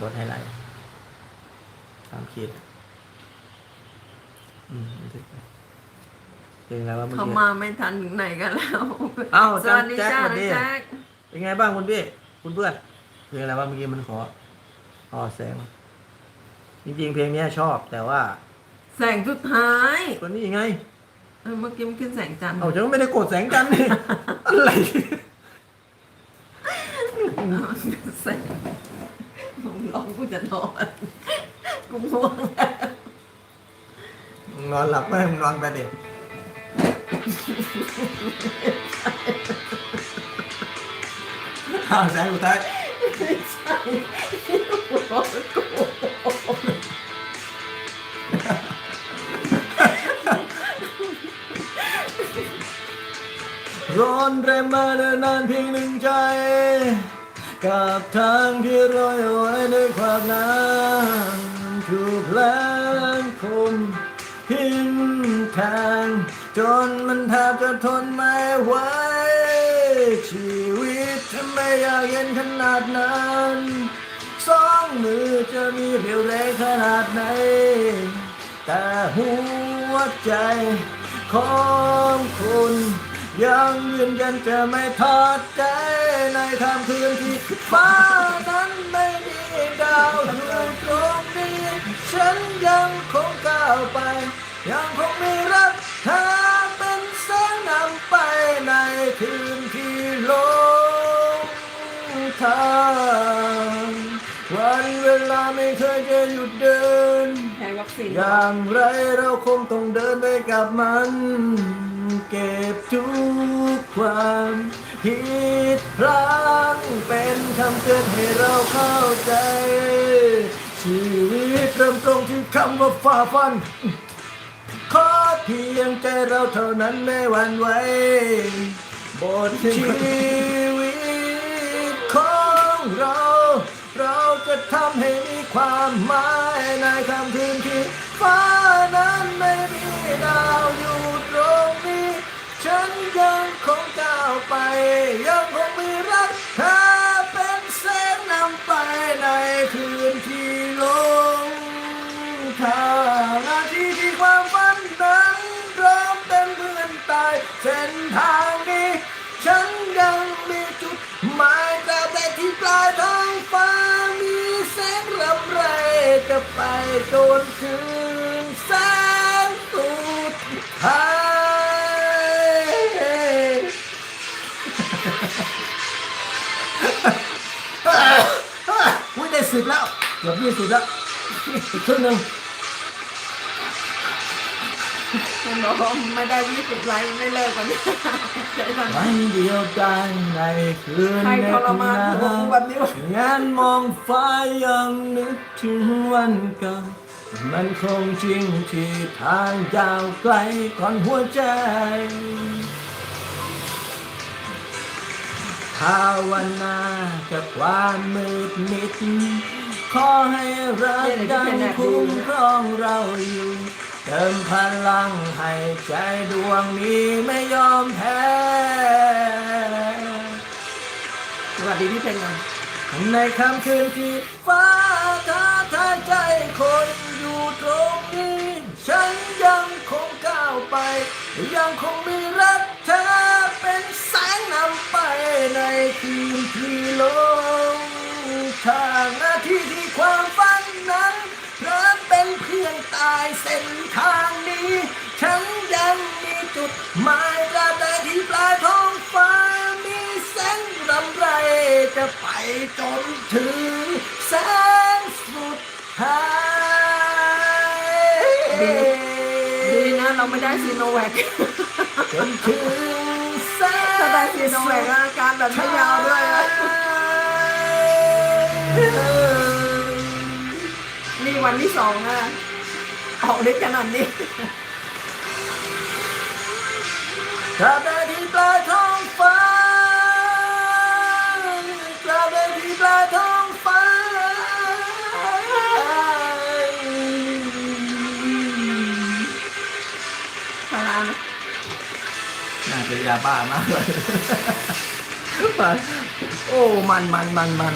กดไฮไลท์สามขีดอืมบันทึกไปเพลงอะไรวะเมื่อเขากี้ มาไม่ทันถึงไหนกันแล้วเอ้าสวัสดีแจ็คจ้าสวัสดีแจ็คเป็นไงบ้างคุณพี่ คุณเพื่อนเพลงอะไรวะเมื่อกี้มันขออ๋อแสง จริงๆ เพลงเนี้ยชอบแต่ว่าแสงสุดท้ายตัวนี้ยังไง เออเมื่อกี้มันขึ้นแสงจันทร์เอาฉันก็ไม่ได้กดแสงจันทร์นี่ อะไร แสง มึงร้องกูจะนอนกูง่วงแล้วมึงนอนหลับไหมมึงนอนไปดิอ้าวแสงสุดท้ายไม่ใช่กูร้องกูร้อนแรงมาเดินนานเพียงหนึ่งใจ กับทางที่รอยไว้ในความน้ำถูกแรงคมหินทงจนมันแทบจะทนไม่ไหวชีวิตทำไมอยากเห็นขนาดนั้นสองมือจะมีเรียวแรงขนาดไหน แต่หัวใจของคุณยังยืนยันจะไม่ทอดใจ ในค่ำคืนที่ฟ้านั้นไม่มีดาวอยู่ตรงนี้ ฉันยังคงก้าวไป ยังคงมีรักเธอเป็นแสงนำไปในคืนที่ลงทางวันเวลาไม่เคยจะหยุดเดินแพ้วัคซีนอย่างไรเราคงต้องเดินไปกับมัน เก็บทุกความ ผิดพลั้งเป็นคำเตือนให้เราเข้าใจ ชีวิตเริ่มตรงที่คำว่าฝ่าฟัน ขอเพียงใจเราเท่านั้นไม่หวั่นไหวบทชีวิตของเรา เราจะทำให้มีความหมาย ไปจนถึงแสงสุดท้ายอุ้ยได้สิบแล้วเกือบยี่สิบแล้วอีกครึ่งหนึ่ง คุณร้องไม่ได้ยี่สิบไลค์ไม่เลิกวันนี้ใช่ไหมวันเดียวกันในคืนใครทรมานตัวกูแบบนี้วะงานมองฟ้ายังนึกถึงวันเก่ามันคงจริงที่ทางยาวไกลก่อนหัวใจภาวนากับความมืดมิดขอให้รักดังคุ้มครองเราอยู่ เติมพลังให้ใจดวงนี้ไม่ยอมแพ้สวัสดีพี่เพลงหน่อยในค่ำคืนที่ฟ้าท้าทายใจคนอยู่ตรงนี้ ฉันยังคงก้าวไป ยังคงมีรักเธอเป็นแสงนำไปในคืนที่ลงทาง เส้นทางนี้ ฉันยังมีจุดหมายตราบใดที่ปลายท้องฟ้ามีแสงรำไรจะไปจนถึงแสงสุดท้ายดีนะเราไม่ได้ซีโนแวคจนถึงแสงถ้าได้ซีโนแวคอาการแบบไม่ยาวด้วยนี่วันที่สองอะ ออกฤทธิ์ขนาดนี้ตราบใดที่ปลายท้องฟ้าตราบใดที่ปลายท้องฟ้าพารานะน่าจะยาบ้ามากเลย โอ้ มันมันมันมัน